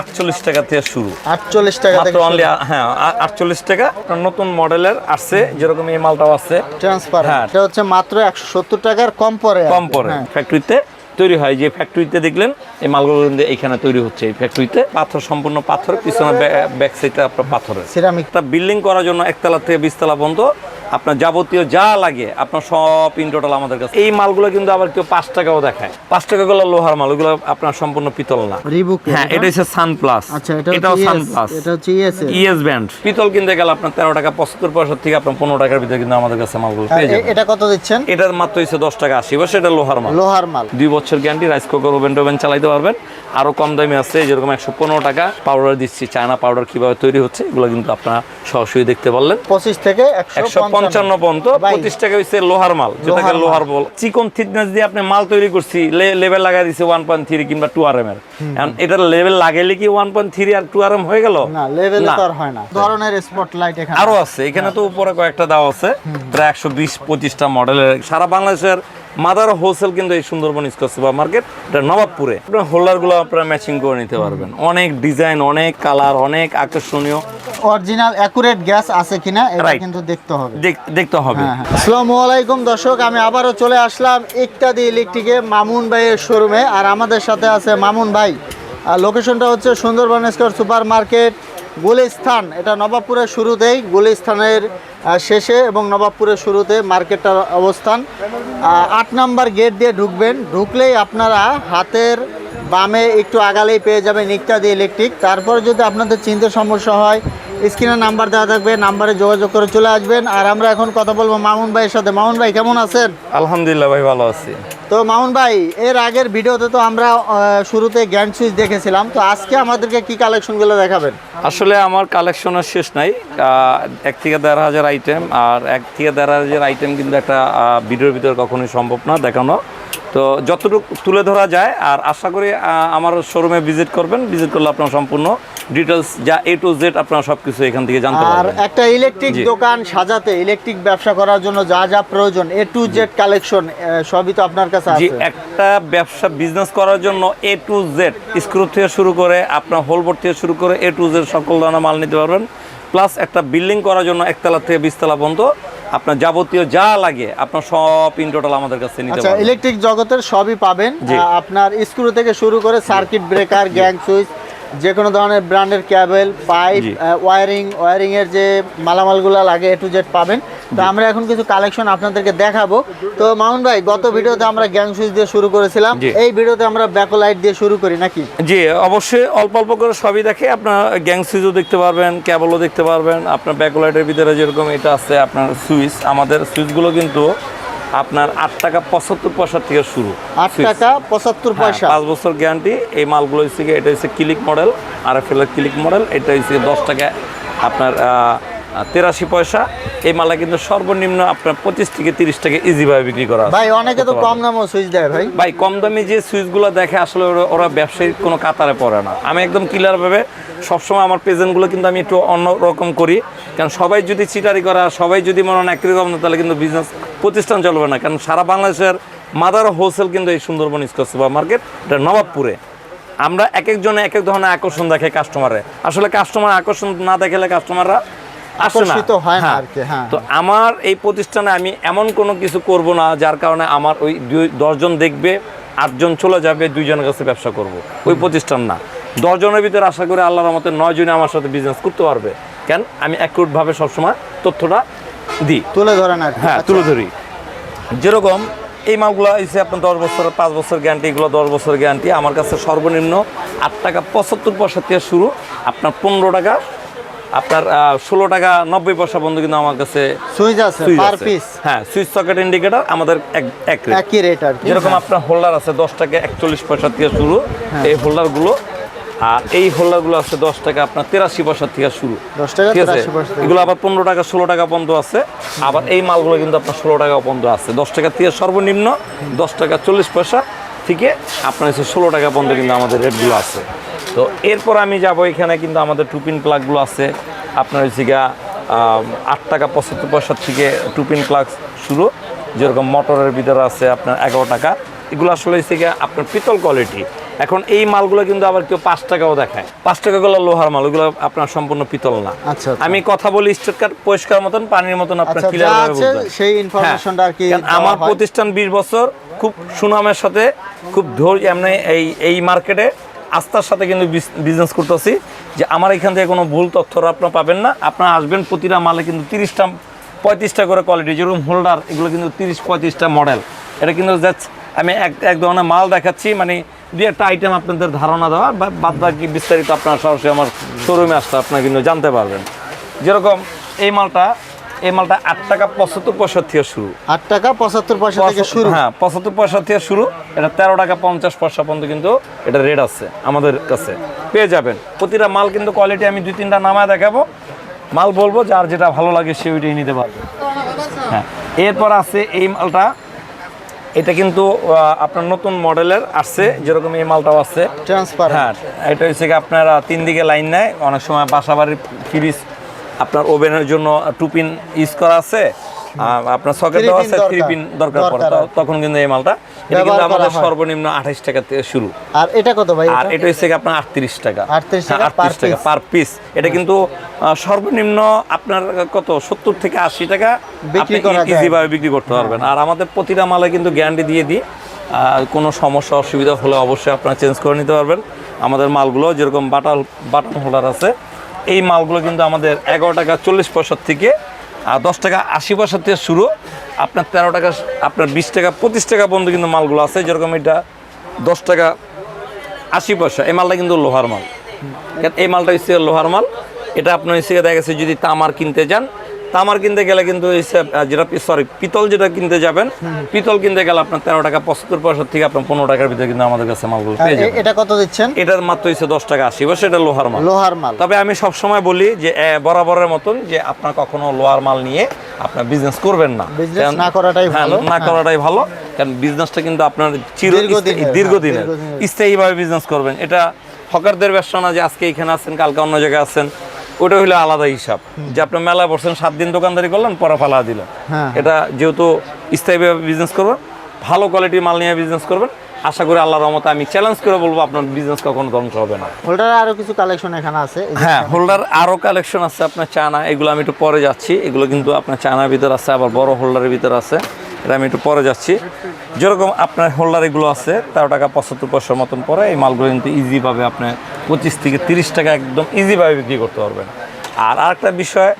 আটচল্লিশ টাকা থেকে শুরু। আটচল্লিশ টাকা মাত্র অনলি হ্যাঁ আটচল্লিশ টাকা। নতুন মডেলের আসছে যেরকম এই মালটাও আছে। ট্রান্সফার হ্যাঁ। এটা হচ্ছে মাত্র একশো সত্তর টাকার কম পরে কম পরে। ফ্যাক্টরিতে তৈরি হয়। যে ফ্যাক্টরিতে দেখলেন এই মালগুলো কিন্তু এইখানে তৈরি হচ্ছে। এই ফ্যাক্টরিতে পাথর সম্পূর্ণ পাথর পিছনে ব্যাক সাইডটা আপনার পাথরের। সিরামিক একটা বিল্ডিং করার জন্য একতলা থেকে বিশতলা পর্যন্ত আপনার যাবতীয় যা লাগে আপনার সব ইন টোটাল আমাদের কাছে। এই মালগুলো কিন্তু আবার কেউ পাঁচ টাকাও দেখায়। পাঁচ টাকাগুলো লোহার মাল ওগুলো আপনার সম্পূর্ণ পিতল না। হ্যাঁ এটা হচ্ছে সান প্লাস আচ্ছা এটাও সান প্লাস এটা হচ্ছে ইএস ব্যান্ড পিতল কিনতে গেলে আপনার তেরো টাকা পঁচাত্তর পয়সা থেকে আপনার পনেরো টাকার ভিতরে কিন্তু আমাদের কাছে মালগুলো পেয়ে যাবেন। এটা কত দিচ্ছেন? এটার মাত্র হচ্ছে দশ টাকা আশি বছর এটা লোহার মাল। লোহার মাল। দুই বছর গ্যারান্টি রাইস কুকার ওভেন টোভেন চালাইতে পারবেন। আরও কম দামে আছে যেরকম একশো পনেরো টাকা পাউডার দিচ্ছি চায়না পাউডার কীভাবে তৈরি হচ্ছে এগুলো কিন্তু আপনারা সরাসরি দেখতে পারলেন। পঁচিশ থেকে একশো পঞ্চান্ন পর্যন্ত পঁচিশ টাকা হচ্ছে লোহার মাল যেটাকে লোহার বল। চিকন থিকনেস দিয়ে আপনি মাল তৈরি করছি লেভেল লাগাই দিছে ওয়ান পয়েন্ট থ্রি কিংবা টু আর এম এর। এটার লেভেল লাগাইলে কি ওয়ান পয়েন্ট থ্রি আর টু আর এম হয়ে গেল? না লেভেলে তো হয় না। ধরনের স্পটলাইট এখানে আরও আছে এখানে তো উপরে কয়েকটা দেওয়া আছে প্রায় একশো বিশ পঁচিশটা মডেলের সারা বাংলাদেশের মাদার হোলসেল কিন্তু এই সুন্দরবন স্কোয়ার সুপার মার্কেট এটা নবাবপুরে। আপনার হোল্ডারগুলো আপনারা ম্যাচিং করে নিতে পারবেন। অনেক ডিজাইন অনেক কালার অনেক আকর্ষণীয়। অরিজিনাল অ্যাকুরেট গ্যাস আছে কিনা এটা কিন্তু দেখতে হবে। দেখ- দেখতে হবে। হ্যাঁ, হ্যাঁ। আসসালামু আলাইকুম দর্শক আমি আবারও চলে আসলাম ইত্যাদি ইলেকট্রিকে মামুন ভাইয়ের শোরুমে আর আমাদের সাথে আছে মামুন ভাই। আর লোকেশনটা হচ্ছে Sundarban square super market Gulistan. এটা নবাবপুরের শুরুতেই গুলিস্থানের শেষে এবং নবাবপুরের শুরুতে মার্কেটটার অবস্থান। আট নাম্বার গেট দিয়ে ঢুকবেন। ঢুকলেই আপনারা হাতের বামে একটু আগালেই পেয়ে যাবেন ইত্যাদি ইলেকট্রিক তারপর যদি আপনাদের চিনতে সমস্যা হয় স্ক্রিনে নাম্বার দেওয়া থাকবে নাম্বারে যোগাযোগ করে চলে আসবেন। আর আমরা এখন কথা বলব মামুন ভাইয়ের সাথে। মামুন ভাই কেমন আছেন? আলহামদুলিল্লাহ ভাই ভালো আছি। তো মামুন ভাই এর আগের ভিডিওতে তো আমরা শুরুতে গ্যান্ড সুইচ দেখেছিলাম। তো আজকে আমাদেরকে কি কালেকশনগুলো দেখাবেন? আসলে আমার কালেকশনের শেষ নাই। এক থেকে দেড় হাজার আইটেম আর এক থেকে দেড় হাজার আইটেম কিন্তু একটা ভিডিওর ভিতরে কখনোই সম্ভব না দেখানো। তো যতটুকু তুলে ধরা যায় আর আশা করি আমার শোরুমে ভিজিট করবেন। ভিজিট করলে আপনার সম্পূর্ণ ডিটেলস যা এ টু জেড আপনারা সব কিছু এখান থেকে জানতে আর একটা ইলেকট্রিক দোকান সাজাতে ইলেকট্রিক ব্যবসা করার জন্য যা যা প্রয়োজন এ টু জেড কালেকশন সবই তো আপনার কাছে আছে। একটা ব্যবসা বিজনেস করার জন্য এ টু জেড স্ক্রু থেকে শুরু করে আপনার হোলবোর্ড থেকে শুরু করে এ টু জেড সকল ধরনের মাল নিতে পারবেন। প্লাস একটা বিল্ডিং করার জন্য একতলা থেকে বিশতলা পর্যন্ত। আপনার যাবতীয় যা লাগে আপনার সব ইন টোটাল আমাদের কাছে নিতে আচ্ছা পারবেন। ইলেকট্রিক জগতের সবই পাবেন। আপনার স্ক্রু থেকে শুরু করে সার্কিট ব্রেকার গ্যাং সুইচ যে কোনো ধরনের ব্র্যান্ডের ক্যাবেল পাইপ ওয়ারিং ওয়ারিং এর যে মালামালগুলো লাগে এ টু জেড পাবেন। তো আমরা এখন কিছু কালেকশন আপনাদেরকে দেখাবো। তো মাউন্ট ভাই গত ভিডিওতে আমরা গ্যাং সুইচ দিয়ে শুরু করেছিলাম। এই ভিডিওতে আমরা ব্যাকলাইট দিয়ে শুরু করি নাকি? জি অবশ্যই অল্প অল্প করে সবই দেখে আপনার গ্যাং সুইচও দেখতে পারবেন ক্যাবলও দেখতে পারবেন। আপনার ব্যাকলাইটের ভিতরে যেরকম এটা আছে আপনার সুইচ আমাদের সুইচগুলো কিন্তু আপনার আট টাকা পঁচাত্তর পয়সা থেকে শুরু। আট টাকা পঁচাত্তর হ্যাঁ, পয়সা। পাঁচ বছর গ্যারান্টি এই মালগুলো হচ্ছে এটা হচ্ছে click model R F L click model এটা হচ্ছে দশ টাকা আপনার তেরাশি পয়সা এই মালা কিন্তু সর্বনিম্ন আপনার পঁচিশ থেকে তিরিশ টাকা ইজিভাবে বিক্রি করা ভাই অনেকে তো কম দামও সুইচ দেয় ভাই। ভাই কম দামি যে সুইচগুলো দেখে আসলে ওরা- ব্যবসায়িক কোনো কাতারে পড়ে না। আমি একদম ক্লিয়ারভাবে সবসময় আমার প্রেজেন্টগুলো কিন্তু আমি একটু অন্য রকম করি। কারণ সবাই যদি চিটারি করে সবাই যদি মনে হয় একই রকম তাহলে কিন্তু বিজনেস প্রতিষ্ঠান চলবে না। কারণ সারা বাংলাদেশের মাদার হোলসেল কিন্তু এই সুন্দরবন স্কোয়ার সুপার মার্কেট এটা নবাবপুরে। আমরা এক একজনে এক এক ধরনের আকর্ষণ দেখে কাস্টমারে আসলে কাস্টমার আকর্ষণ না দেখালে কাস্টমাররা আকর্ষিত হয় না হ্যাঁ। আর কি, হ্যাঁ। তো আমার এই প্রতিষ্ঠানে আমি এমন কোনো কিছু করব না যার কারণে আমার ওই দুই দশজন দেখবে আটজন চলে যাবে দুইজনের কাছে ব্যবসা করব। ওই প্রতিষ্ঠান না। দশজনের ভিতরে আশা করি আল্লাহর মতে নয় জনে আমার সাথে বিজনেস করতে পারবে। কেন? আমি অ্যাকুরেটভাবে সবসময় তথ্যটা দিই। তুলে ধরেন আর হ্যাঁ আচ্ছা। তুলে ধরি। যেরকম এই মালগুলো এসে আপনার দশ বছর পাঁচ বছর গ্যারান্টি এগুলো দশ বছর গ্যারান্টি আমার কাছে সর্বনিম্ন আট টাকা পঁচাত্তর পয়সা থেকে শুরু আপনার পনেরো টাকা আপনার ষোলো টাকা নব্বই পয়সা বন্ধু কিন্তু আমার কাছে সুইচ আছে পার পিস হ্যাঁ সুইচ সকেট ইন্ডিকেটর আমাদের এক। একই রেট আর যেরকম আপনার হোল্ডার আছে দশ টাকা একচল্লিশ পয়সা থেকে শুরু হ্যাঁ। এই হোল্ডারগুলো আর এই হোল্ডারগুলো আছে দশ টাকা আপনার তেরাশি পয়সা থেকে শুরু। 10 টাকা, ঠিক আছে? 83 পয়সা এগুলো আবার পনেরো টাকা ষোলো টাকা পর্যন্ত আছে। আবার এই মালগুলো কিন্তু আপনার ষোলো টাকা পর্যন্ত আছে। দশ টাকা থেকে সর্বনিম্ন দশ টাকা চল্লিশ পয়সা থেকে আপনার হচ্ছে ষোলো টাকা পর্যন্ত কিন্তু আমাদের রেটগুলো আছে। তো এরপর আমি যাব এখানে কিন্তু আমাদের টুপিন প্লাগগুলো আছে। আপনার হচ্ছে গিয়া আট টাকা পঁচাত্তর পয়সার থেকে টুপিন প্লাগ শুরু। যেরকম মোটরের ভিতরে আছে আপনার এগারো টাকা। এগুলো আসলে হচ্ছে গিয়া আপনার পিতল কোয়ালিটি এখন এই মালগুলো কিন্তু আবার কেউ পাঁচ টাকাও দেখায়। পাঁচ টাকাগুলো লোহার মাল ওগুলো আপনার সম্পূর্ণ পিতল না। আচ্ছা, আচ্ছা। আমি কথা বলি স্টেটকার পরিষ্কার মতন পানির মতন আপনার আচ্ছা, ক্লিয়ার বুঝবেন। সেই ইনফরমেশনটা আর কি হ্যাঁ, আমার প্রতিষ্ঠান বিশ বছর খুব সুনামের সাথে খুব ধৈর্য এমনি এই এই মার্কেটে আস্থার সাথে কিন্তু বিজনেস করতেছি যে আমার এখান থেকে কোনো ভুল তথ্য আপনারা পাবেন না। আপনারা আসবেন প্রতিটা মালে কিন্তু তিরিশটা, পঁয়ত্রিশটা করে কোয়ালিটি যেরকম হোল্ডার এগুলো কিন্তু তিরিশ, পঁয়ত্রিশটা মডেল এটা কিন্তু জাস্ট আমি এক এক ধরনের মাল দেখাচ্ছি মানে দুই একটা আইটেম আপনাদের ধারণা দেওয়া, বা বাদ বাকি বিস্তারিত আপনার সরাসরি আমার শোরুমে আসতে আপনারা কিন্তু জানতে পারবেন। যেরকম এই মালটা এই মালটা আট টাকা পঁচাত্তর পয়সা থেকে শুরু। আট টাকা পঁচাত্তর পয়সা থেকে শুরু। হ্যাঁ পঁচাত্তর পয়সা থেকে শুরু। এটা তেরো টাকা পঞ্চাশ পয়সা পর্যন্ত কিন্তু এটা রেট আছে আমাদের কাছে। পেয়ে যাবেন। প্রতিটা মাল কিন্তু কোয়ালিটি আমি দুই তিনটা নামায় দেখাবো। মাল বলব যার যেটা ভালো লাগে সে ওইটাই নিতে পারবে। হ্যাঁ এরপর আছে এই মালটা। এটা কিন্তু আপনার নতুন মডেলের আসছে যেরকম এই মালটাও আছে। ট্রান্সফার হ্যাঁ এটা হচ্ছে আপনার তিন দিকে লাইন নেয়। অনেক সময় বাসাবাড়ির ফ্রিজ আপনার ওভেনের জন্য টু পিন ইউজ করা আছে আপনার সকেট দেওয়া আছে থ্রি পিন দরকার পড়ে। তখন কিন্তু এই মালটা এটা কিন্তু আমাদের সর্বনিম্ন আঠাইশ টাকা থেকে শুরু। আর এটা কত ভাই? আর এটা? হচ্ছে আপনার আটত্রিশ টাকা। 38 টাকা হ্যাঁ, 38 টাকা পার পিস এটা কিন্তু সর্বনিম্ন আপনার কত? সত্তর থেকে আশি টাকা বিক্রি করা যায়। ইজি ভাবে বিক্রি করতে পারবেন। আর আমাদের প্রতিটা মালে কিন্তু গ্যারান্টি দিয়ে দিই। কোনো সমস্যা অসুবিধা হলে অবশ্যই আপনারা চেঞ্জ করে নিতে পারবেন। আমাদের মালগুলো যেরকম বাটাল বাটন হোল্ডার আছে এই মালগুলো কিন্তু আমাদের এগারো টাকা চল্লিশ পয়সার থেকে, আর দশ টাকা আশি পয়সার থেকে শুরু। আপনার তেরো টাকা, আপনার বিশ টাকা, পঁচিশ টাকা পর্যন্ত কিন্তু মালগুলো আছে। যেরকম এটা দশ টাকা আশি পয়সা। এই মালটা কিন্তু লোহার মাল। এই মালটা হচ্ছে লোহার মাল। এটা আপনার হিসেবে দেখা গেছে যদি তামার কিনতে যান তামার কিনতে গেলে কিন্তু যেটা সরি পিতল যেটা কিনতে যাবেন পিতল কিনতে গেলে আপনার তেরো টাকা পঁচাত্তর পয়সা থেকে আপনার পনেরো টাকার ভিতরে কিন্তু আমাদের কাছে মালগুলো পেয়ে যাবেন। এটা কত দিচ্ছেন? এটার মাত্র হচ্ছে দশ টাকা আশি পয়সা এটা লোহার মাল। লোহার মাল। তবে আমি সব সময় বলি যে বরাবরের মতন যে আপনার কখনো লোয়ার মাল নিয়ে আপনার বিজনেস করবেন না। না করাটাই হ্যাঁ, ভালো। না হ্যাঁ। করাটাই ভালো কারণ বিজনেসটা কিন্তু আপনার চির দীর্ঘদিনের, হ্যাঁ, দীর্ঘদিনের। স্থায়ীভাবে বিজনেস করবেন। এটা হকারদের ব্যবসা না যে আজকে এখানে আছেন কালকে অন্য জায়গায় আছেন। ওটা হলো আলাদা হিসাব। যে আপনি মেলা বসছেন সাত দিন দোকানদারি করলেন পরে ফালা দিলেন। হ্যাঁ। এটা যেহেতু স্থায়ীভাবে বিজনেস করবেন ভালো কোয়ালিটির মাল নিয়ে বিজনেস করবেন আশা করি আল্লাহর রহমতে আমি চ্যালেঞ্জ করে বলব আপনার বিজনেস কখনো ধ্বংস হবে না। হোল্ডার আরও কিছু কালেকশন এখানে আছে। হ্যাঁ হোল্ডার আরও কালেকশন আছে আপনার চায়না এগুলো আমি একটু পরে যাচ্ছি। এগুলো কিন্তু আপনার চায়নার ভিতর আছে আবার বড় হোল্ডারের ভিতর আছে। এটা আমি একটু পরে যাচ্ছি। যেরকম আপনার হোল্ডার এগুলো আছে তেরো টাকা পঁচাত্তর পয়সার মতন পরে এই মালগুলো কিন্তু ইজিভাবে আপনি পঁচিশ থেকে তিরিশ টাকা একদম ইজিভাবে বিক্রি করতে পারবেন। আর আরেকটা বিষয়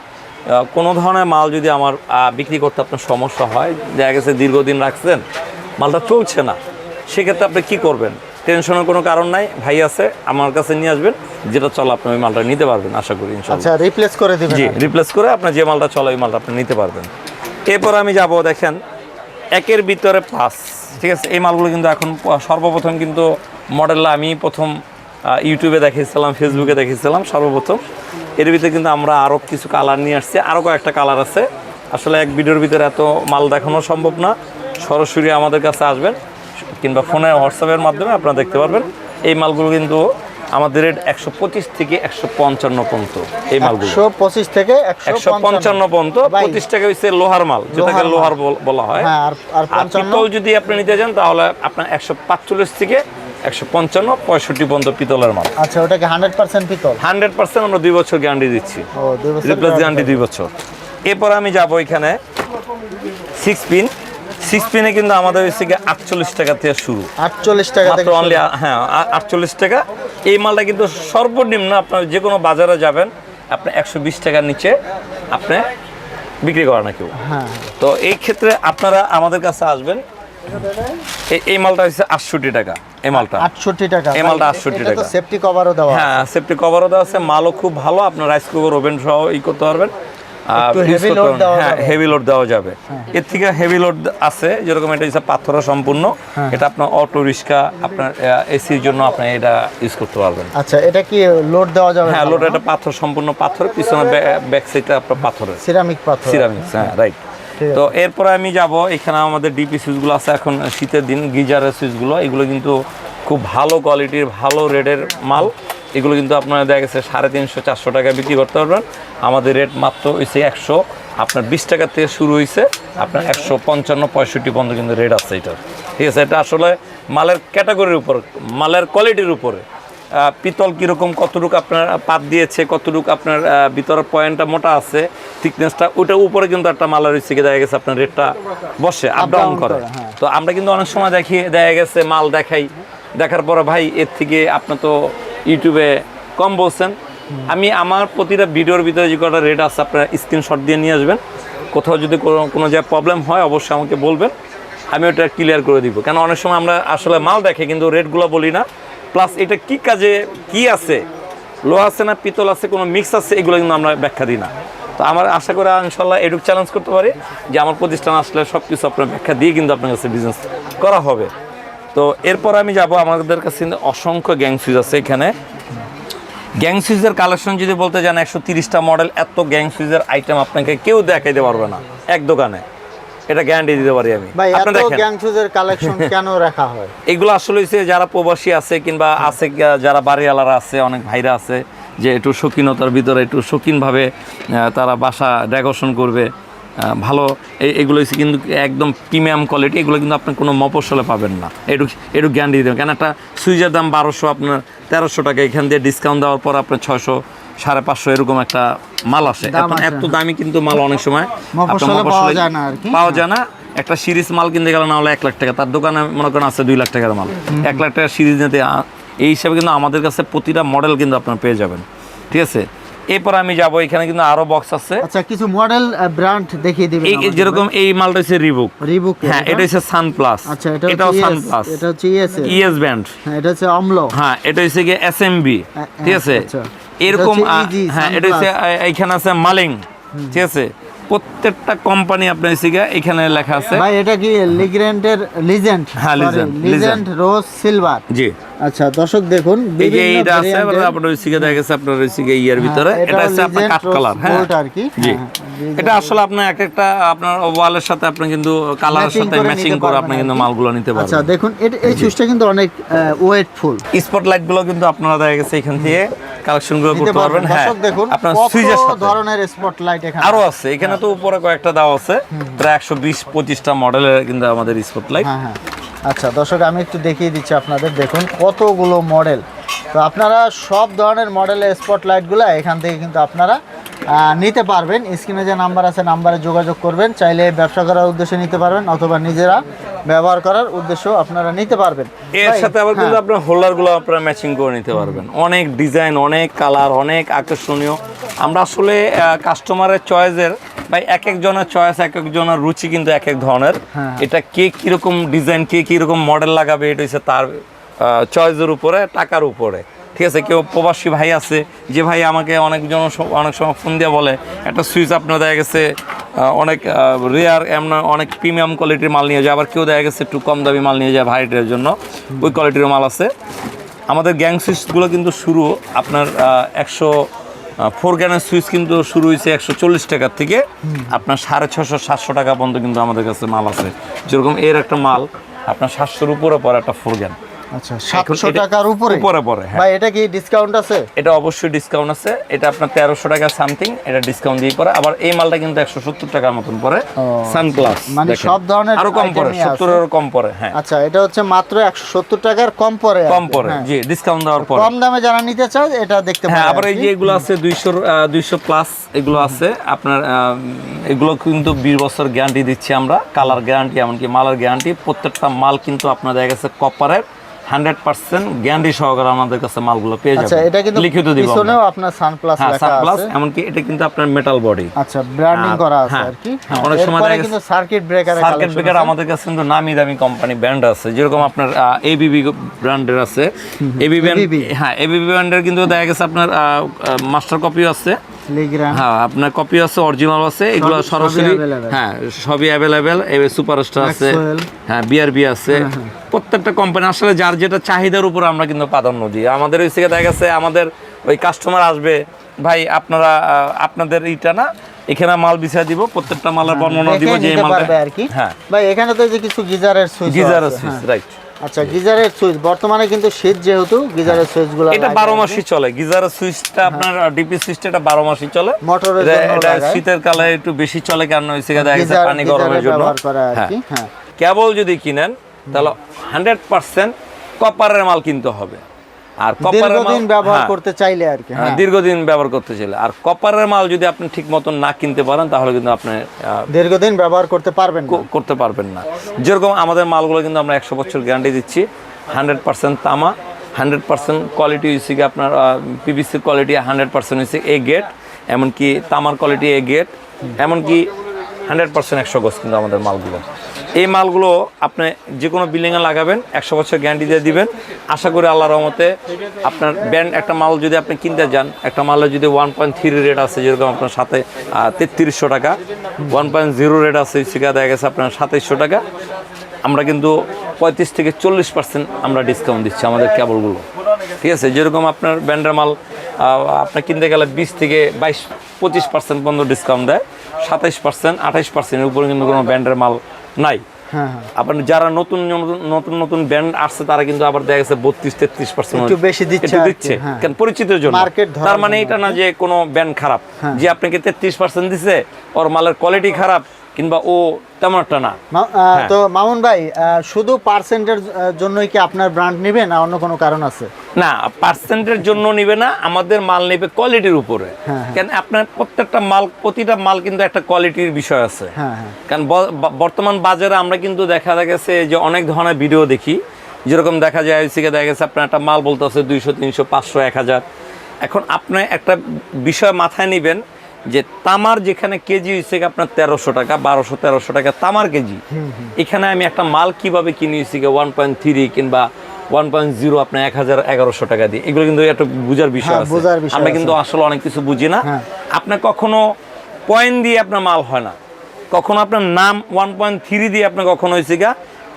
কোনো ধরনের মাল যদি আমার বিক্রি করতে আপনার সমস্যা হয় দেখা গেছে দীর্ঘদিন রাখছেন মালটা চলছে না সেক্ষেত্রে আপনি কি করবেন? টেনশনের কোনো কারণ নাই ভাই আছে আমার কাছে নিয়ে আসবেন যেটা চলে আপনি ওই মালটা নিতে পারবেন আশা করি আচ্ছা রিপ্লেস করে দিবেন জি রিপ্লেস করে আপনার যে মালটা চলে ওই মালটা আপনি নিতে পারবেন। এরপর আমি যাব দেখেন একের ভিতরে পাঁচ। ঠিক আছে, এই মালগুলো কিন্তু এখন সর্বপ্রথম কিন্তু মডেলটা আমি প্রথম ইউটিউবে দেখিয়েছিলাম ফেসবুকে দেখিয়েছিলাম সর্বপ্রথম। এর ভিতরে কিন্তু আমরা আরও কিছু কালার নিয়ে আসছি আরও কয়েকটা কালার আছে। আসলে এক ভিডিওর ভিতরে এত মাল দেখানো সম্ভব না, সরাসরি আমাদের কাছে আসবেন কিংবা ফোনে হোয়াটসঅ্যাপের মাধ্যমে আপনারা দেখতে পারবেন। এই মালগুলো কিন্তু আমাদের রেট একশো পঁচিশ থেকে একশো পঞ্চান্ন পর্যন্ত এই মালগুলো। একশো পঁচিশ থেকে একশো পঞ্চান্ন। পর্যন্ত পঁচিশ টাকা হচ্ছে লোহার মাল যেটাকে লোহার বল- হয়। হ্যাঁ, আর- আর আর 55? পিতল যদি আপনি নিতে চান তাহলে আপনার একশো পাঁচচল্লিশ থেকে একশো পঞ্চান্ন পঁয়ষট্টি পর্যন্ত পিতলের মাল। আচ্ছা ওটাকে হান্ড্রেড পার্সেন্ট পিতল? হান্ড্রেড পার্সেন্ট আমরা দুই বছর গ্যারান্টি দিচ্ছি। রিপ্লেস গ্যারান্টি দুই বছর। এরপর আমি যাব এখানে সিক্স পিন সিক্স পিনে কিন্তু আমাদের হচ্ছে গিয়ে আটচল্লিশ টাকা থেকে শুরু। আটচল্লিশ টাকা মাত্র অনলি হ্যাঁ আটচল্লিশ টাকা। এই মালটা কিন্তু সর্বনিম্ন আপনার যে কোনো বাজারে যাবেন আপনি একশো বিশ টাকার নিচে আপনি বিক্রি করেন না কেউ। হ্যাঁ। তো এই ক্ষেত্রে আপনারা আমাদের কাছে আসবেন। এই- মালটা হচ্ছে আটষট্টি টাকা এই মালটা। আটষট্টি টাকা। এই মালটা 68 এটা তো টাকা। সেফটি কভারও দেওয়া হ্যাঁ সেফটি কভারও দেওয়া আছে। মালও খুব ভালো আপনার রাইস কুকার ওভেন সহ ই করতে পারবেন। হ্যাঁ হেভি লোড দেওয়া যাবে। এর থেকে হেভি লোড আছে যেরকম এটা হচ্ছে পাথর সম্পূর্ণ। হ্যাঁ। এটা আপনার অটো রিক্সা আপনার এসির জন্য আপনি এটা ইউজ করতে পারবেন। আচ্ছা এটা কি লোড দেওয়া যাবে হ্যাঁ লোড এটা পাথর সম্পূর্ণ পাথর পিছনে ব্যাক সাইডটা আপনার পাথরের। সিরামিক পাথর। সিরামিক্স হ্যাঁ রাইট তো এরপরে আমি যাব এখানে আমাদের ডিপি সুইচগুলো আছে এখন শীতের দিন গিজারের সুইচগুলো এগুলো কিন্তু খুব ভালো কোয়ালিটির ভালো রেটের মাল। এগুলো কিন্তু আপনারা দেখা গেছে সাড়ে তিনশো চারশো টাকায় বিক্রি করতে পারবেন। আমাদের রেট মাত্র হয়েছে একশো। আপনার বিশ টাকা থেকে শুরু হয়েছে আপনার একশো পঞ্চান্ন পঁয়ষট্টি পর্যন্ত কিন্তু রেট আছে এটার ঠিক আছে এটা আসলে মালের ক্যাটাগরির উপর মালের কোয়ালিটির উপরে। পিতল কীরকম কতটুকু আপনার পাত দিয়েছে কতটুকু আপনার আহ, ভিতরের পয়েন্টটা মোটা আছে থিকনেসটা ওটার উপরে কিন্তু একটা মালের হচ্ছে দেখা গেছে আপনার রেটটা বসে আপ ডাউন করে। করে, হ্যাঁ। তো আমরা কিন্তু অনেক সময় দেখি দেখা গেছে মাল দেখাই দেখার পরে ভাই এর থেকে আপনার তো ইউটিউবে কম বলছেন। আমি আমার প্রতিটা ভিডিওর ভিতরে যে কটা রেট আছে, আপনার স্ক্রিনশট দিয়ে নিয়ে আসবেন। কোথাও যদি কোনো কোনো জায়গায় প্রবলেম হয়, অবশ্যই আমাকে বলবেন। আমি ওটা ক্লিয়ার করে দিব। কেন, অনেক সময় আমরা আসলে মাল দেখে, কিন্তু রেটগুলো বলি না। প্লাস এটা কি কাজে, কি আছে? লোহা আছে না, পিতল আছে, কোনো মিক্স আছে, এগুলো কিন্তু আমরা ব্যাখ্যা দিই না। তো আমার আশা করি ইনশাল্লাহ এটুক চ্যালেঞ্জ করতে পারি যে, আমার প্রতিষ্ঠান আসলে সব কিছু আপনার ব্যাখ্যা দিয়ে কিন্তু আপনার কাছে বিজনেস করা হবে। তো এরপর আমি যাব আমাদের কাছে অসংখ্য গ্যাং সুইচ আছে এখানে। গ্যাং সুইচের কালেকশন যদি বলতে যান একশো তিরিশটা মডেল এত গ্যাং সুইচের আইটেম আপনাকে কেউ দেখাইতে পারবে না এক দোকানে। এটা গ্যারান্টি দিতে পারি আমি। কালেকশন কেন রাখা হয়? এগুলো আসলে হচ্ছে যারা প্রবাসী আছে কিংবা আছে যারা বাড়িওয়ালারা আছে অনেক ভাইরা আছে যে একটু শৌখিনতার ভিতরে একটু শৌখিনভাবে তারা বাসা ডেকোরেশন করবে। ভালো এই- এগুলো কিন্তু একদম প্রিমিয়াম কোয়ালিটি এগুলো কিন্তু আপনি কোনো মফসলে পাবেন না। একটু একটু গ্যারান্টি দিতে হবে। কেন একটা সুইচের দাম বারোশো আপনার তেরোশো টাকা এখান দিয়ে ডিসকাউন্ট দেওয়ার পর আপনার ছয়শো সাড়ে পাঁচশো এরকম একটা মাল আসে। এত দামি কিন্তু মাল অনেক সময়। পাওয়া যায় না একটা সিরিজ মাল কিনতে গেলে না হলে এক লাখ টাকা। তার দোকানে মনে করেন আছে দুই লাখ টাকার মাল। এক লাখ টাকার সিরিজ নিতে এই হিসাবে কিন্তু আমাদের কাছে প্রতিটা মডেল কিন্তু আপনার পেয়ে যাবেন। ঠিক আছে? এরপর আমি যাব এখানে কিন্তু আরও বক্স আছে। আচ্ছা কিছু মডেল ব্র্যান্ড দেখিয়ে দিবেন এই যেরকম এই মালটা হচ্ছে রিবুক রিবুক হ্যাঁ এটা? হচ্ছে সান প্লাস আচ্ছা এটা এটাও হচ্ছে সান প্লাস এটা হচ্ছে ইএস ইএস ব্যান্ড হ্যাঁ এটা হচ্ছে অম্ল হ্যাঁ এটা হচ্ছে গিয়ে এস এম বি হ্যাঁ, ঠিক আছে? আচ্ছা। এরকম হ্যাঁ এটা হচ্ছে এইখানে আছে মালিং ঠিক আছে? প্রত্যেকটা কোম্পানি আপনার গিয়ে এখানে লেখা আছে। ভাই এটা কি লিগ্রেন্টের লিজেন্ড হ্যাঁ, লিজেন্ড লিজেন্ড রোজ সিলভার জি। আচ্ছা দর্শক দেখুন এই যে এইটা আছে variant এবার এর- দেখা গেছে আপনার ওইদিকে ইয়ার ভিতরে। হ্যাঁ, এটা এটাও আপনার Legend কালার হ্যাঁ? আর কি। জি। হ্যাঁ, হ্যাঁ, এটা আসলে আপনার এক একটা আপনার ওয়ালের সাথে আপনি কিন্তু কালারের সাথে ম্যাচিং করে আপনি কিন্তু মালগুলো নিতে আচ্ছা দেখুন এই সুইচটা কিন্তু অনেক ওয়েটফুল স্পটগুলো কিন্তু আপনারা দেখা গেছে এখান থেকে কালেকশনগুলো করতে পারবেন পারবেন। হ্যাঁ। দেখুন আপনার সুইচের সাথে। ধরনের স্পটলাইট এখানে। আরও আছে এখানে তো উপরে কয়েকটা দাও আছে। প্রায় একশো বিশ পঁচিশটা মডেলের কিন্তু আমাদের স্পট লাইট হ্যাঁ হ্যাঁ। আচ্ছা দর্শক, আমি একটু দেখিয়ে দিচ্ছি আপনাদের, দেখুন কতগুলো মডেল তো আপনারা সব ধরনের মডেলের স্পটলাইটগুলো এখান থেকে কিন্তু আপনারা নিতে পারবেন। স্ক্রিনে যে নাম্বার আছে নাম্বারে যোগাযোগ করবেন। চাইলে ব্যবসা করার উদ্দেশ্যে নিতে পারবেন অথবা নিজেরা ব্যবহার করার উদ্দেশ্য আপনারা নিতে পারবেন। এর সাথে আবার কিন্তু হ্যাঁ, আপনার হোল্ডারগুলো আপনারা ম্যাচিং করে নিতে পারবেন। অনেক ডিজাইন অনেক কালার অনেক আকর্ষণীয়। আমরা আসলে কাস্টমারের চয়েসের ভাই এক একজনের চয়েস এক একজনের রুচি কিন্তু এক এক ধরনের। হ্যাঁ। এটা কে কীরকম ডিজাইন কে কীরকম মডেল লাগাবে এটা হচ্ছে তার চয়েসের উপরে টাকার উপরে। ঠিক আছে, কেউ প্রবাসী ভাই আছে, যে ভাই আমাকে অনেকজন অনেক সময় ফোন দিয়ে বলে, একটা সুইচ আপনার দেখা গেছে অনেক রেয়ার এমন অনেক প্রিমিয়াম কোয়ালিটির মাল নিয়ে যায়। আবার কেউ দেখা গেছে একটু কম দামি মাল নিয়ে যায় ভাইটের জন্য, ওই কোয়ালিটির মাল আছে। আমাদের গ্যাং সুইচগুলো কিন্তু শুরু আপনার একশো ফোর গ্যানের সুইচ কিন্তু শুরু হয়েছে একশো চল্লিশ টাকার থেকে। আপনার সাড়ে ছশো সাতশো টাকা পর্যন্ত কিন্তু আমাদের কাছে মাল আছে। যেরকম এর একটা মাল, আপনার সাতশোর উপরে পরে একটা ফোর গ্যান আচ্ছা টাকার উপরে? উপরে পরে হ্যাঁ। ভাই এটা কি ডিসকাউন্ট আছে? এটা অবশ্যই ডিসকাউন্ট আছে। এটা আপনার টাকা সামথিং এটা ডিসকাউন্ট দিয়ে পরে আবার এই মালটা কিন্তু টাকার মতন মানে সব ধরনের আরও কম পরে হ্যাঁ। আচ্ছা এটা হচ্ছে মাত্র একশো সত্তর টাকার কম পরে কম কি, হ্যাঁ। জি ডিসকাউন্ট দেওয়ার পরে। কম দামে যারা নিতে চায় এটা দেখতে হ্যাঁ আবার এই যে এগুলো আছে দুইশো দুইশো প্লাস এগুলো আছে। আপনার এগুলো কিন্তু বিশ বছর গ্যারান্টি দিচ্ছি আমরা। কালার গ্যারান্টি এমনকি মালের গ্যারান্টি প্রত্যেকটা মাল কিন্তু আপনার দেখা গেছে কপারের হান্ড্রেড পার্সেন্ট গ্যারান্টি সহকারে আমাদের কাছে মালগুলো পেয়ে আচ্ছা যাবেন। এটা কিন্তু লিখিত দিব। পিছনেও আপনার সানপ্লাস হ্যাঁ সানপ্লাস এমনকি এটা কিন্তু আপনার মেটাল বডি আচ্ছা ব্র্যান্ডিং করা আছে হ্যাঁ, আর কি। হ্যাঁ, অনেক সময় দেখা কিন্তু সার্কিট ব্রেকারের সার্কিট ব্রেকার আমাদের কাছে কিন্তু নামি দামি কোম্পানি ব্র্যান্ড আছে। যেরকম আপনার এবিবি ব্র্যান্ডের আছে। এবিবি হ্যাঁ এবিবি ব্র্যান্ডের কিন্তু দেখা গেছে আপনার মাস্টার কপিও আছে। হ্যাঁ আপনার কপি আছে অরিজিনাল আছে এগুলো সরাসরি হ্যাঁ সবই অ্যাভেলেবেল এবার সুপারস্টার আছে হ্যাঁ বিআরবি আছে। প্রত্যেকটা কোম্পানি আসলে যার যেটা চাহিদার উপর আমরা কিন্তু প্রাধান্য দিই। আমাদের ওই থেকে দেখা গেছে আমাদের ওই কাস্টমার আসবে ভাই আপনারা আপনাদের এইটা না এখানে মাল বিছিয়ে দিব প্রত্যেকটা মালের বর্ণনা দিব যে মালটা। আর কি। হ্যাঁ। ভাই এখানে তো যে কিছু গিজারের সুইচ গিজার সুইচ রাইট আচ্ছা গিজারের সুইচ বর্তমানে কিন্তু শীত যেহেতু গিজারের সুইচগুলো এটা বারো মাসই চলে। গিজারের সুইচটা আপনার ডিপি সুইচটা এটা বারো মাসই চলে। মোটরের এটা- শীতের কালে একটু বেশি চলে কারণ হইছে দেখা গেছে পানি গরমের জন্য। হ্যাঁ। হ্যাঁ। কেবল যদি কিনেন তাহলে হান্ড্রেড পার্সেন্ট কপারের মাল কিনতে হবে। আর কপারের মাল দীর্ঘদিন ব্যবহার হ্যাঁ, করতে চাইলে আর কি হ্যাঁ, হ্যাঁ। দীর্ঘদিন ব্যবহার করতে চাইলে। আর কপারের মাল যদি আপনি ঠিক মতন না কিনতে পারেন তাহলে কিন্তু আপনি দীর্ঘদিন ব্যবহার করতে পারবেন করতে পারবেন না। যেরকম আমাদের মালগুলো কিন্তু আমরা একশো বছর গ্যারান্টি দিচ্ছি। হান্ড্রেড পার্সেন্ট তামা হান্ড্রেড পার্সেন্ট কোয়ালিটি হয়েছে কি আপনার পিভিসির কোয়ালিটি হান্ড্রেড পার্সেন্ট হয়েছে এ গেট এমনকি তামার কোয়ালিটি এ গেট এমনকি হান্ড্রেড পার্সেন্ট একশো গজ কিন্তু আমাদের মালগুলো। এই মালগুলো আপনি যে কোনো বিল্ডিংয়ে লাগাবেন একশো বছর গ্যারান্টি দিয়ে দিবেন। আশা করি আল্লাহ রহমতে আপনার ব্যান্ড একটা মাল যদি আপনি কিনতে যান একটা মালের যদি ওয়ান পয়েন্ট থ্রি রেট আছে যেরকম আপনার সাথে তেত্রিশশো টাকা ওয়ান পয়েন্ট জিরো রেট আছে সেটা দেখা গেছে আপনার সাতাইশশো টাকা। আমরা কিন্তু পঁয়ত্রিশ থেকে চল্লিশ পার্সেন্ট আমরা ডিসকাউন্ট দিচ্ছি আমাদের কেবলগুলো। ঠিক আছে? যেরকম আপনার ব্যান্ডের মাল আহ, আপনি কিনতে গেলে বিশ থেকে বাইশ পঁচিশ পার্সেন্ট পর্যন্ত ডিসকাউন্ট দেয়। সাতাইশ পার্সেন্ট আঠাইশ পার্সেন্টের উপরে কিন্তু কোনো ব্যান্ডের মাল নাই। হ্যাঁ হ্যাঁ। আপনার যারা নতুন নতুন নতুন ব্যান্ড আসছে তারা কিন্তু আবার দেখা গেছে বত্রিশ তেত্রিশ পার্সেন্ট একটু বেশি দিচ্ছে দিচ্ছে কারণ কেন পরিচিতের জন্য। তার মানে এটা না যে কোনো ব্যান্ড খারাপ। হ্যাঁ। যে আপনাকে তেত্রিশ পার্সেন্ট দিছে ওর মালের কোয়ালিটি খারাপ কিংবা ও তেমন একটা না হ্যাঁ। তো মামুন ভাই শুধু পার্সেন্টের জন্যই কি আপনার ব্র্যান্ড নেবেন না অন্য কোনো কারণ আছে? না পার্সেন্টের জন্য নিবে না আমাদের মাল নেবে কোয়ালিটির উপরে। হ্যাঁ, কেন আপনার প্রত্যেকটা মাল প্রতিটা মাল কিন্তু একটা কোয়ালিটির বিষয় আছে। হ্যাঁ হ্যাঁ। কারণ বর্তমান বাজারে আমরা কিন্তু দেখা গেছে যে অনেক ধরনের ভিডিও দেখি। যেরকম দেখা যায় আইসিকে দেখা গেছে আপনার একটা মাল বলতে আছে দুইশো তিনশো পাঁচশো এক হাজার। এখন আপনি একটা বিষয় মাথায় নেবেন যে তামার যেখানে কেজি হয়েছে আপনার তেরোশো টাকা বারোশো তেরোশো টাকা তামার কেজি। এখানে আমি একটা মাল কীভাবে কিনি হয়েছি ওয়ান পয়েন্ট থ্রি কিংবা ওয়ান পয়েন্ট জিরো আপনার এক হাজার এগারোশো টাকা দিয়ে। এগুলো কিন্তু একটা বুঝার বিষয় হ্যাঁ, আছে। বোঝার বিষয় আমরা কিন্তু আসলে অনেক কিছু বুঝি না। হ্যাঁ। আপনার কখনো পয়েন্ট দিয়ে আপনার মাল হয় না। কখনো আপনার নাম ওয়ান পয়েন্ট থ্রি দিয়ে আপনার কখনো হয়েছে গা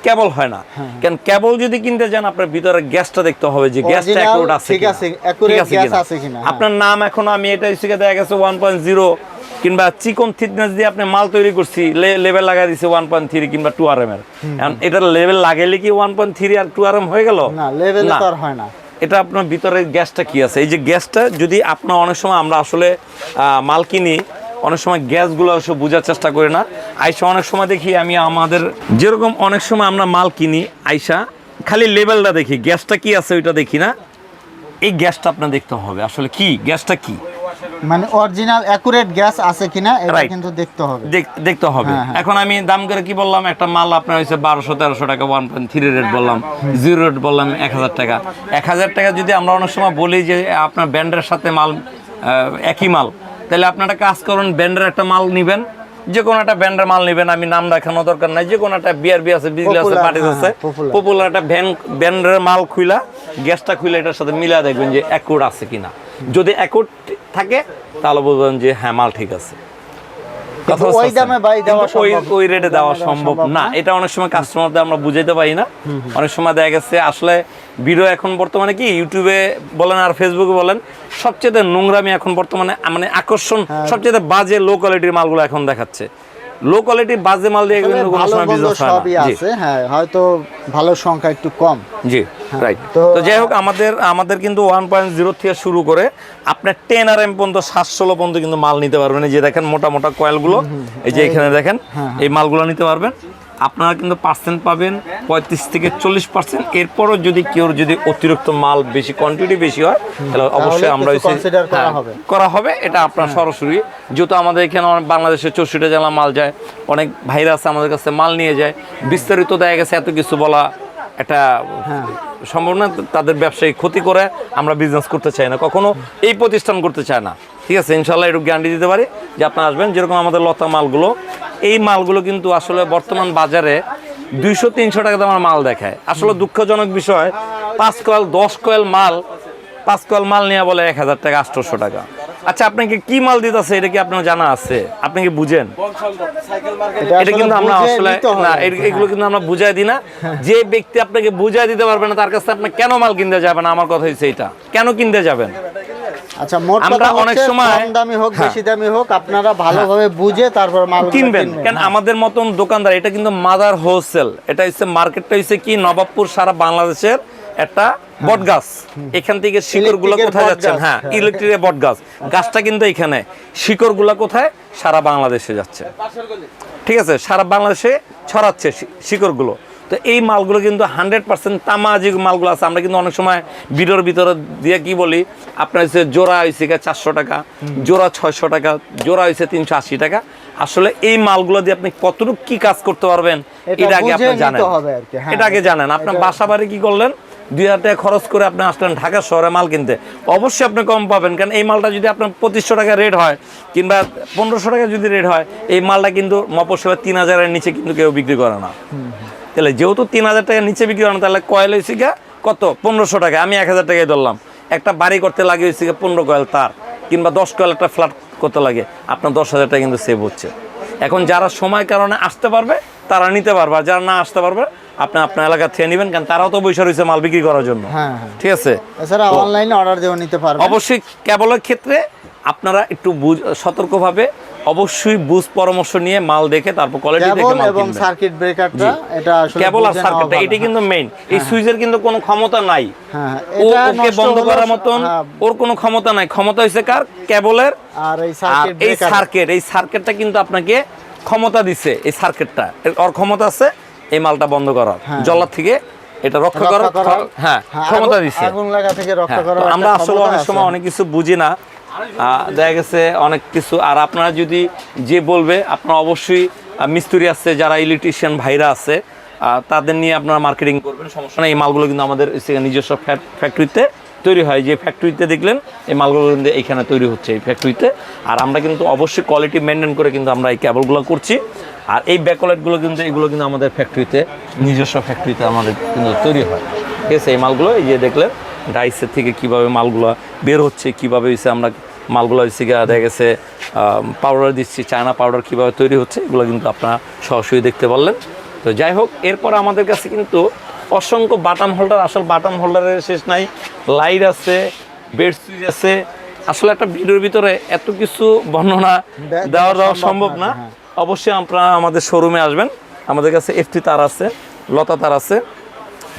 কেবল হয় না হ্যাঁ। কেন কেবল যদি কিনতে যান আপনার ভিতরে গ্যাসটা দেখতে হবে যে গ্যাসটা অ্যাকুরেট আছে ঠিক। আছে, accurate ঠিক আছে কিনা। হ্যাঁ। আপনার নাম এখন আমি এটা গিয়ে দেখা গেছে ওয়ান পয়েন্ট জিরো কিংবা চিকন থিকনেস দিয়ে আপনি মাল তৈরি করছি লেভেল লাগাই দিছে ওয়ান পয়েন্ট থ্রি কিংবা টু আর এম এর এখন এটার লেভেল লাগাইলে কি ওয়ান পয়েন্ট থ্রি আর টু আর এম হয়ে গেল না লেভেলে। তো আর হয় না এটা আপনার ভিতরে গ্যাসটা কি আছে এই যে গ্যাসটা যদি আপনার অনেক সময় আমরা আসলে আহ, মাল কিনি অনেক সময় গ্যাসগুলো অবশ্য বোঝার চেষ্টা করে না। আইসা অনেক সময় দেখি আমি আমাদের যেরকম অনেক সময় আমরা মাল কিনি আইসা খালি লেভেলটা দেখি গ্যাসটা কি আছে ওইটা দেখি না। এই গ্যাসটা আপনার দেখতে হবে। আসলে কি? গ্যাসটা কি? মানে অরিজিনাল অ্যাকুরেট গ্যাস আছে কিনা এটা. কিন্তু দেখতে হবে। দেখ- দেখতে হবে। হ্যাঁ, হ্যাঁ। এখন আমি দাম করে কি বললাম? একটা মাল আপনার হয়েছে বারোশো তেরোশো টাকা ওয়ান পয়েন্ট থ্রি রেট বললাম জিরো রেট বললাম এক হাজার টাকা। এক হাজার টাকা যদি আমরা অনেক সময় বলি যে আপনার ব্যান্ডের সাথে মাল একই মাল তাহলে আপনারা কাজ করুন ব্যান্ডের একটা মাল নেবেন। যে কোনো একটা ব্যান্ডের মাল নেবেন আমি নাম রাখানো দরকার নাই। যে কোনো একটা বিআরবি আছে বিজলি আছে পার্টিস হ্যাঁ, আছে পপুলার একটা ভ্যান ব্যান্ডের মাল খুইলা গ্যাসটা খুইলা এটার সাথে মিলা দেখবেন যে অ্যাকোড আছে কিনা। যদি অ্যাকোড থাকে তাহলে বলবেন যে হ্যাঁ মাল ঠিক আছে। ওই দামে ভাই দেওয়া ওই ওই রেটে দেওয়া দেওয়া সম্ভব সম্ভব না। এটা অনেক সময় কাস্টমারদের আমরা বুঝাইতে পারি না। অনেক সময় দেখা গেছে আসলে ভিডিও এখন বর্তমানে কি ইউটিউবে বলেন আর ফেসবুকে বলেন সবচেয়ে নোংরামি এখন বর্তমানে মানে আকর্ষণ হ্যাঁ। সবচেয়ে বাজে লো কোয়ালিটির মালগুলো এখন দেখাচ্ছে। লো কোয়ালিটি বাজে মাল দিয়ে কিন্তু কোনো সময় বিজনেস হয় সবই আছে হ্যাঁ হয়তো ভালো সংখ্যা একটু কম। জি রাইট তো তো- যাই হোক আমাদের আমাদের কিন্তু ওয়ান পয়েন্ট জিরো থেকে শুরু করে আপনার টেন আর এম পর্যন্ত সাতশোলো পর্যন্ত কিন্তু মাল নিতে পারবেন। এই যে দেখেন মোটা মোটা কয়েলগুলো এই যে এখানে দেখেন হ্যাঁ, এই মালগুলো নিতে পারবেন। আপনারা কিন্তু পার্সেন্ট পাবেন পঁয়ত্রিশ থেকে চল্লিশ পার্সেন্ট এরপরও যদি কেউ যদি অতিরিক্ত মাল বেশি কোয়ান্টিটি বেশি হয় তাহলে অবশ্যই আমরা consider করা হ্যাঁ, হবে। এটা আপনার সরাসরি। যেহেতু আমাদের এখানে বাংলাদেশের চৌষট্টি জেলা মাল যায় অনেক ভাইরা আছে আমাদের কাছে মাল নিয়ে যায়। বিস্তারিত দেখা গেছে এত কিছু বলা একটা সম্ভব না তাদের ব্যবসায়ী ক্ষতি করে আমরা বিজনেস করতে চাই না কখনো এই প্রতিষ্ঠান করতে চায় না। ঠিক আছে ইনশাল্লাহ একটু গ্যারান্টি দিতে পারি যে আপনারা আসবেন। যেরকম আমাদের লতা মালগুলো এই মালগুলো কিন্তু আসলে বর্তমান বাজারে দুইশো তিনশো টাকা দামের মাল দেখায়। আসলে দুঃখজনক বিষয় পাঁচ কয়েল দশ কয়েল মাল পাঁচ কয়েল মাল নিয়ে বলে এক হাজার টাকা আটশোশো টাকা। আচ্ছা আপনাকে কি মাল দিতেছে এটা কি আপনার জানা আছে? আপনি কি বুঝেন? এটা কিন্তু আমরা আসলে না এগুলো কিন্তু আমরা বুঝাই দিই না। যে ব্যক্তি আপনাকে বুঝাই দিতে পারবে না তার কাছে আপনি কেন মাল কিনতে যাবেন? আমার কথা হচ্ছে এটা। কেন কিনতে যাবেন? আচ্ছা মোট আমরা অনেক সময়- কম দামি হোক হ্যাঁ। বেশি দামি হোক আপনারা ভালোভাবে বুঝে তারপর মাল কিনবেন। কেন আমাদের মতন দোকানদার এটা কিন্তু মাদার হোলসেল। এটা হচ্ছে মার্কেটটা হচ্ছে কি? নবাবপুর সারা বাংলাদেশের একটা বট গাছ এখান থেকে শিকড়গুলো কোথায় বট যাচ্ছেন? হ্যাঁ হ্যাঁ। ইলেকট্রিকের বট গাছ গাছটা কিন্তু এখানে। শিকড়গুলো কোথায়? সারা বাংলাদেশে যাচ্ছে। ঠিক আছে? সারা বাংলাদেশে ছড়াচ্ছে শি- শিকড়গুলো। তো এই মালগুলো কিন্তু হান্ড্রেড পার্সেন্ট তামা যে মালগুলো আছে। আমরা কিন্তু অনেক সময় ভিডিওর ভিতরে দিয়ে কি বলি আপনার হচ্ছে জোড়া হয়েছে চারশো টাকা জোড়া ছয়শো টাকা জোড়া হয়েছে তিনশো আশি টাকা। আসলে এই মালগুলো দিয়ে আপনি কতটুকু কি কাজ করতে পারবেন এটা আগে আপনি জানেন। হ্যাঁ। এটা আগে জানেন। আপনার বাসা বাড়ি কি করলেন? দুই হাজার টাকা খরচ করে আপনি আসলেন ঢাকা শহরে মাল কিনতে। অবশ্যই আপনি কম পাবেন কারণ এই মালটা যদি আপনার পঁচিশশো টাকা রেট হয় কিংবা পনেরোশো টাকা যদি রেট হয় এই মালটা কিন্তু মপসেবা তিন হাজারের নিচে কিন্তু কেউ বিক্রি করে না। তাহলে যেহেতু তিন হাজার টাকার নিচে বিক্রি করে না তাহলে কয়েল হয়েছে গা কত? পনেরোশো টাকা। আমি এক হাজার টাকায় ধরলাম। একটা বাড়ি করতে লাগে হয়েছে গিয়ে পনেরো কয়েল তার কিংবা দশ কয়েল একটা ফ্ল্যাট করতে লাগে। আপনার দশ হাজার টাকা কিন্তু সেভ হচ্ছে। এখন যারা সময় কারণে আসতে পারবে তারা নিতে পারবে। আর যারা না আসতে পারবে আপনি আপনার এলাকা থেকে নেবেন কারণ তারাও তো বৈশা রয়েছে মাল বিক্রি করার জন্য। হ্যাঁ হ্যাঁ। ঠিক আছে? এছাড়া অনলাইনে অর্ডার দিয়েও নিতে পারবেন। অবশ্যই কেবলের ক্ষেত্রে আপনারা একটু বুঝ সতর্কভাবে অবশ্যই বুঝ পরামর্শ নিয়ে মাল দেখে তারপর কোয়ালিটি দেখে মাল এবং সার্কিট ব্রেকারটা এটা আসলে কেবল আর সার্কিটটা এটা কিন্তু মেইন এই সুইচের কিন্তু কোনো ক্ষমতা নাই। হ্যাঁ, হ্যাঁ, এটা ওকে বন্ধ করার মতন হ্যাঁ, ওর কোনো ক্ষমতা নাই। ক্ষমতা হয়েছে কার? কেবলের আর এই সার্কিট এই সার্কিট এই সার্কিটটা কিন্তু আপনাকে ক্ষমতা দিছে এই সার্কিটটা ওর ক্ষমতা আছে এই মালটা বন্ধ করার। হ্যাঁ। জল্লার থেকে এটা রক্ষা করার হ্যাঁ হ্যাঁ, ক্ষমতা দিছে। আগুন লাগা থেকে রক্ষা হ্যাঁ, করার আমরা আসলে অনেক সময় অনেক কিছু বুঝি না। দেখা গেছে অনেক কিছু। আর আপনারা যদি যে বলবে, আপনারা অবশ্যই মিস্ত্রি আছে, যারা ইলেকট্রিশিয়ান ভাইরা আছে তাদের নিয়ে আপনারা মার্কেটিং করবেন, সমস্যা নেই। এই মালগুলো কিন্তু আমাদের নিজস্ব ফ্যাক্টরিতে তৈরি হয়। যে ফ্যাক্টরিতে দেখলেন, এই মালগুলো কিন্তু এখানে তৈরি হচ্ছে, এই ফ্যাক্টরিতে আর আমরা কিন্তু অবশ্যই কোয়ালিটি মেনটেন করে কিন্তু আমরা এই কেবলগুলো করছি। আর এই ব্যাকলাইটগুলো কিন্তু, এগুলো কিন্তু আমাদের ফ্যাক্টরিতে নিজস্ব ফ্যাক্টরিতে আমাদের কিন্তু তৈরি হয়। ঠিক আছে? এই মালগুলো, এই যে দেখলেন ডাইসের থেকে কীভাবে মালগুলো বের হচ্ছে, কীভাবে হচ্ছে আমরা মালগুলো হচ্ছে গিয়ে দেখা গেছে পাউডার দিচ্ছি চায়না পাউডার কীভাবে তৈরি হচ্ছে এগুলো কিন্তু আপনারা সরাসরি দেখতে পারলেন। তো যাই হোক এরপর আমাদের কাছে কিন্তু অসংখ্য বাটাম হোল্ডার আসল বাটাম হোল্ডারের শেষ নাই। লাইট আছে বেড সুইচ আছে। আসলে একটা ভিডিওর ভিতরে এত কিছু বর্ণনা দেওয়া দেওয়া সম্ভব না হ্যাঁ। অবশ্যই আপনারা আমাদের শোরুমে আসবেন। আমাদের কাছে এফটি তার আছে লতা তার আছে।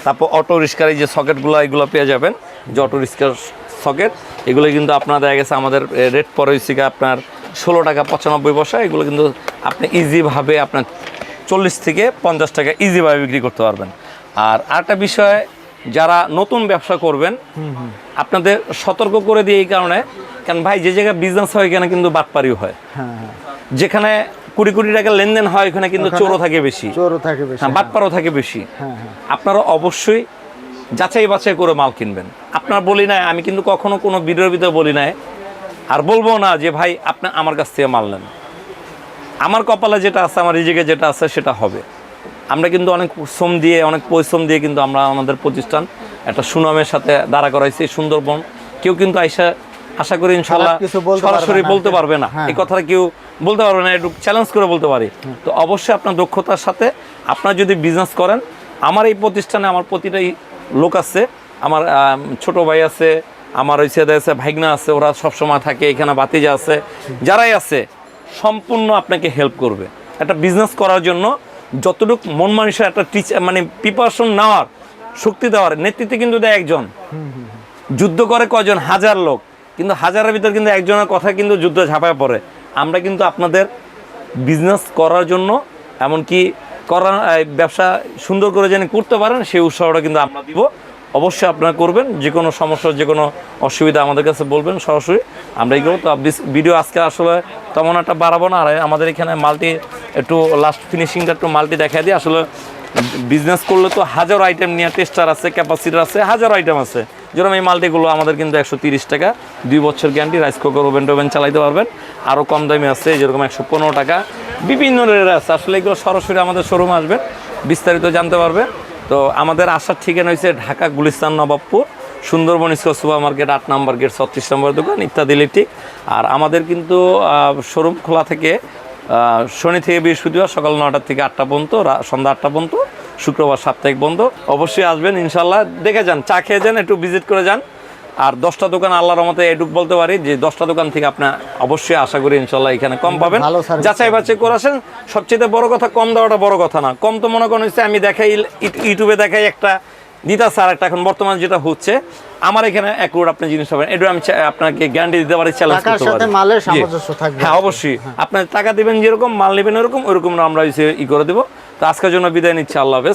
তারপর অটো রিক্সার এই যে সকেটগুলো এগুলো পেয়ে যাবেন। যে অটো রিক্সার সকেট এগুলো কিন্তু আপনার দেখা গেছে আমাদের রেট পরে হচ্ছে গিয়ে আপনার ষোলো টাকা পঁচানব্বই পয়সা এগুলো কিন্তু আপনি ইজিভাবে আপনার চল্লিশ থেকে পঞ্চাশ টাকা ইজিভাবে বিক্রি করতে পারবেন। আর আরেকটা বিষয় যারা নতুন ব্যবসা করবেন আপনাদের সতর্ক করে দিয়ে এই কারণে কারণ ভাই যে জায়গায় বিজনেস হয় এখানে কিন্তু বাটপারিও হয়। হ্যাঁ হ্যাঁ। যেখানে কুড়ি কোটি টাকা লেনদেন হয় ওখানে কিন্তু চোরও থাকে বেশি। চোরও থাকে বেশি হ্যাঁ বাটপারও থাকে বেশি। আপনারা অবশ্যই যাচাই বাছাই করে মাল কিনবেন। আপনার বলি নাই আমি কিন্তু কখনো কোনো ভিডিওর ভিতরে বলি নাই। আর বলব না যে ভাই আপনি আমার কাছ থেকে মাল নেন। আমার কপালে যেটা আছে আমার রিজিকে যেটা আছে সেটা হবে। আমরা কিন্তু অনেক শ্রম দিয়ে অনেক পরিশ্রম দিয়ে কিন্তু আমরা আমাদের প্রতিষ্ঠান একটা সুনামের সাথে দাঁড়া করাইছি সুন্দরবন। কেউ কিন্তু আইসা আশা করি ইনশাল্লাহ সরাসরি। বলতে পারবে না। হ্যাঁ। এই কথাটা কেউ বলতে পারবে না একটু চ্যালেঞ্জ করে বলতে পারি। তো অবশ্যই আপনার দক্ষতার সাথে আপনার যদি বিজনেস করেন আমার এই প্রতিষ্ঠানে আমার প্রতিটাই লোক আছে আমার আম, ছোট ভাই আছে আমার ওই ছেলে আছে ভাইগনা আছে ওরা সবসময় থাকে এখানে বাতিজা আছে যারাই আছে সম্পূর্ণ আপনাকে হেল্প করবে। একটা বিজনেস করার জন্য যতটুকু মন মানুষের একটা টিচার মানে প্রিপারেশন নেওয়ার শক্তি দেওয়ার নেতৃত্বে কিন্তু দেয় একজন। যুদ্ধ করে কজন হাজার লোক। কিন্তু হাজারের ভিতর কিন্তু একজনের কথা কিন্তু যুদ্ধ ঝাঁপায় পড়ে। আমরা কিন্তু আপনাদের বিজনেস করার জন্য এমনকি করার ব্যবসা সুন্দর করে যেন করতে পারেন, সেই উৎসাহটা কিন্তু আমরা দিব। অবশ্যই আপনারা করবেন, যে কোনো সমস্যা, যে কোনো অসুবিধা আমাদের কাছে বলবেন সরাসরি। আমরা এগুলো তো ভিডিও আজকে আসলে তেমন একটা বাড়াবো না, আর আমাদের এখানে মাল্টি একটু লাস্ট ফিনিশিংটা একটু মাল্টি দেখা দিই। আসলে বিজনেস করলে তো হাজার আইটেম নিয়ে টেস্টার আছে ক্যাপাসিটার আছে, হাজার আইটেম আছে। যেরকম এই মাল্টিগুলো আমাদের কিন্তু একশো টাকা, দুই বছর গ্যারান্টি রাইস কুকার ওভেন টোভেন চালাইতে পারবেন। আরও কম দামে আছে, যেরকম একশো পনেরো টাকা। বিভিন্ন রেট আছে, আসলে এগুলো সরাসরি আমাদের শোরুমে আসবেন বিস্তারিত জানতে পারবে। তো আমাদের আসার ঠিকানা হয়েছে Dhaka Gulistan Nawabpur, Sundarban square super market আট নম্বর গেট, ছত্রিশ নম্বর দোকান, ইত্যাদি ইলেকট্রিক আর আমাদের কিন্তু শোরুম খোলা থেকে শনি থেকে বৃহস্পতিবার সকাল নটার থেকে আটটা পর্যন্ত সন্ধ্যা আটটা পর্যন্ত। শুক্রবার সাপ্তাহিক বন্ধ। অবশ্যই আসবেন ইনশাল্লাহ দেখে যান চা খেয়ে যান একটু ভিজিট করে যান। আর দশটা দোকান আল্লাহর মতে এটুক বলতে পারি যে দশটা দোকান থেকে আপনার অবশ্যই আশা করি ইনশাল্লাহ এখানে কম পাবেন। যাচাই বাছাই করে আসেন। সবচেয়ে বড় কথা কম দেওয়াটা বড় কথা না। কম তো মনে করেন হচ্ছে আমি দেখাই ইউটিউবে দেখাই একটা দিতা স্যার একটা এখন বর্তমানে যেটা হচ্ছে আমার এখানে এক রোড আপনি জিনিস পাবেন। এটা আমি আপনাকে গ্যারান্টি দিতে পারি চ্যালেঞ্জ করতে সাথে পারি। মালের সামঞ্জস্য থাকবে। হ্যাঁ অবশ্যই। আপনার টাকা দিবেন যেরকম মাল নেবেন ওরকম ওরকম আমরা ই করে দেবো। তো আজকের জন্য বিদায় নিচ্ছি আল্লাহ হাফেজ।